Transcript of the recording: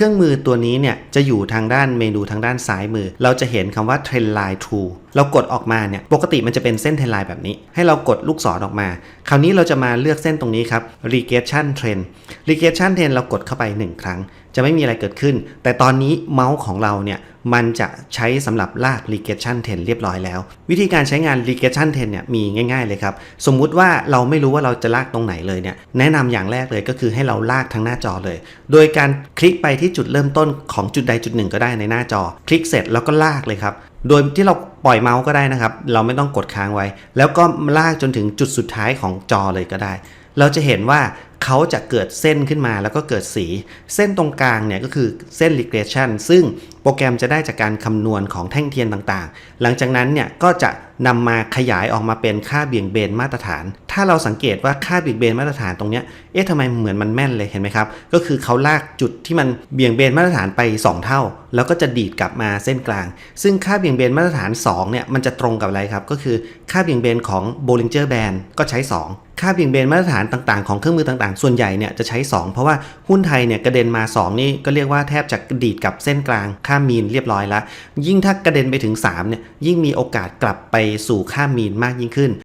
เครื่องมือตัวนี้เนี่ยจะอยู่ทางด้านเมนูทางด้านซ้ายมือ เราจะเห็นคำว่า Trend Line Tool เรากดออกมาเนี่ยปกติมันจะเป็นเส้น Trend Line แบบนี้ ให้เรากดลูกศรออกมา คราวนี้เราจะมาเลือกเส้นตรงนี้ครับ Regression Trend Regression Trend เรากดเข้าไป 1 ครั้ง จะไม่มีอะไรเกิดขึ้น แต่ตอนนี้เมาส์ของเราเนี่ยมันจะใช้สำหรับลาก regression 10เรียบร้อยแล้ว วิธีการใช้งาน regression 10เนี่ยมีง่าย ๆเลยครับ สมมุติว่าเราไม่รู้ว่าเราจะลากตรงไหนเลยเนี่ยแนะนำอย่างแรกเลยก็คือให้เราลากทั้งหน้าจอเลย โดยการคลิกไปที่จุดเริ่มต้นของจุดใดจุดหนึ่งก็ได้ในหน้าจอ คลิกเสร็จแล้วก็ลากเลยครับ โดยที่เราปล่อยเมาส์ก็ได้นะครับ เราไม่ต้องกดค้างไว้ แล้วก็ลากจนถึงจุดสุดท้ายของจอเลยก็ได้ เราจะเห็นว่าเขาจะเกิดเส้นขึ้นมาแล้วก็เกิดสี เส้นตรงกลางเนี่ยก็คือเส้น regression ซึ่งโปรแกรมจะได้จากการคำนวณของแท่งเทียนต่างๆ หลังจากนั้นเนี่ยก็จะนำมาขยายออกมาเป็นค่าเบี่ยงเบนมาตรฐาน ถ้าเราสังเกตว่าค่าเบี่ยงเบนมาตรฐานตรงเนี้ยเอ๊ะทำไมเหมือนมันแม่นเลยเห็นไหมครับ ก็คือเขาลากจุดที่มันเบี่ยงเบนมาตรฐานไป 2 เท่า แล้วก็จะดีดกลับมาเส้นกลาง ซึ่งค่าเบี่ยงเบนมาตรฐาน2เนี่ยมันจะตรงกับอะไรครับ ก็คือค่าเบี่ยงเบนของ Bollinger Band ก็ใช้ 2ค่าเบี่ยงเบนมาตรฐานต่างๆของเครื่องมือต่างๆ ส่วนใหญ่เนี่ยจะใช้ 2 เพราะว่าหุ้นไทยเนี่ยกระเด็นมา 2 นี่ก็เรียกว่าแทบจะดีดกับเส้นกลางค่ามีนเรียบร้อยแล้ว ยิ่งถ้ากระเด็นไปถึง3เนี่ยยิ่งมีโอกาสกลับไปสู่ค่ามีนมากยิ่งขึ้น